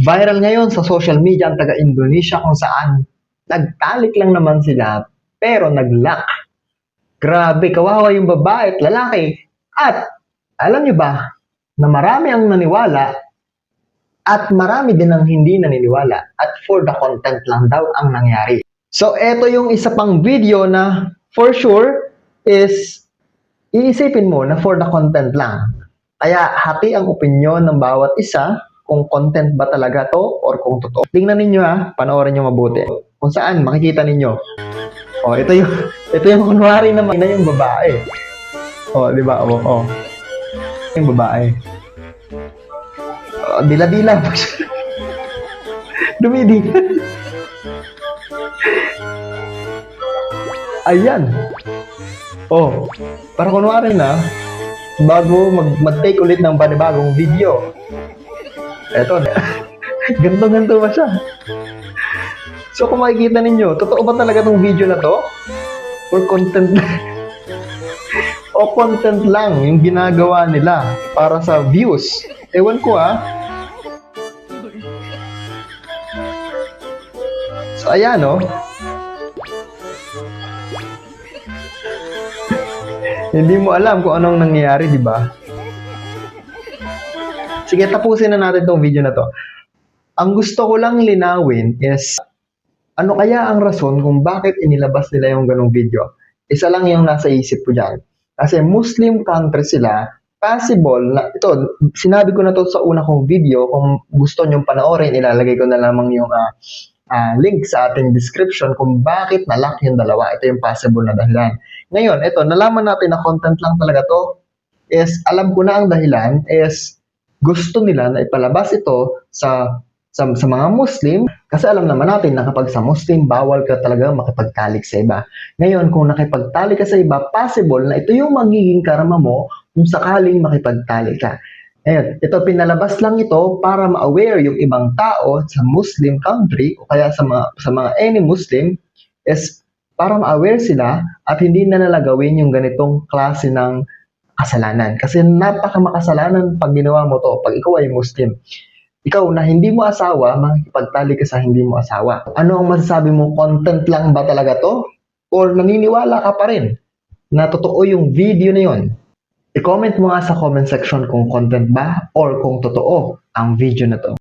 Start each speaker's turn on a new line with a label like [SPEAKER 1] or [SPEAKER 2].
[SPEAKER 1] Viral ngayon sa social media ang taga Indonesia kung saan nagtalik lang naman sila pero nag-lock. Grabe, kawawa yung babae at lalaki. At alam niyo ba na marami ang naniwala at marami din ang hindi naniniwala at for the content lang daw ang nangyari. So, eto yung isa pang video na for sure is iisipin mo na for the content lang. Kaya hati ang opinion ng bawat isa kung content ba talaga to or kung totoo. Tingnan ninyo ha, panoorin nyo mabuti. Kung saan makikita ninyo. Oh, ito yung ito yung kunwari naman na yung babae. Oh, di ba? Oh, oh. Yung babae. Oh, dila-dila. Dumidi. Ayan. Oh, para kunwari na, bago mag- mag-take ulit ng panibagong video. Eto, ganto-ganto ba siya? So kung makikita ninyo, totoo ba talaga tong video na to? Or content o content lang yung ginagawa nila para sa views? Ewan ko ah. So ayan oh. Hindi mo alam kung anong nangyayari, di ba? Sige, tapusin na natin tong video na to. Ang gusto ko lang linawin is ano kaya ang rason kung bakit inilabas nila yung ganong video? Isa lang yung nasa isip ko dyan. Kasi Muslim country sila, possible na, ito, sinabi ko na to sa una kong video, kung gusto nyong panoorin, ilalagay ko na lamang yung ah, ah, link sa ating description kung bakit nalock yung dalawa. Ito yung possible na dahilan. Ngayon, ito, nalaman natin na content lang talaga to, is alam ko na ang dahilan is gusto nila na ipalabas ito sa sa, sa mga Muslim kasi alam naman natin na kapag sa Muslim bawal ka talaga makipagtalik sa iba. Ngayon, kung nakipagtalik ka sa iba, possible na ito yung magiging karama mo kung sakaling makipagtalik ka. Ngayon, ito pinalabas lang ito para ma-aware yung ibang tao sa Muslim country o kaya sa mga sa mga any Muslim is para ma-aware sila at hindi na nila yung ganitong klase ng kasalanan. Kasi napaka makasalanan pag ginawa mo to, pag ikaw ay Muslim. Ikaw na hindi mo asawa, makikipagtali ka sa hindi mo asawa. Ano ang masasabi mo? Content lang ba talaga to? Or naniniwala ka pa rin na totoo yung video na yon? I-comment mo nga sa comment section kung content ba or kung totoo ang video na to.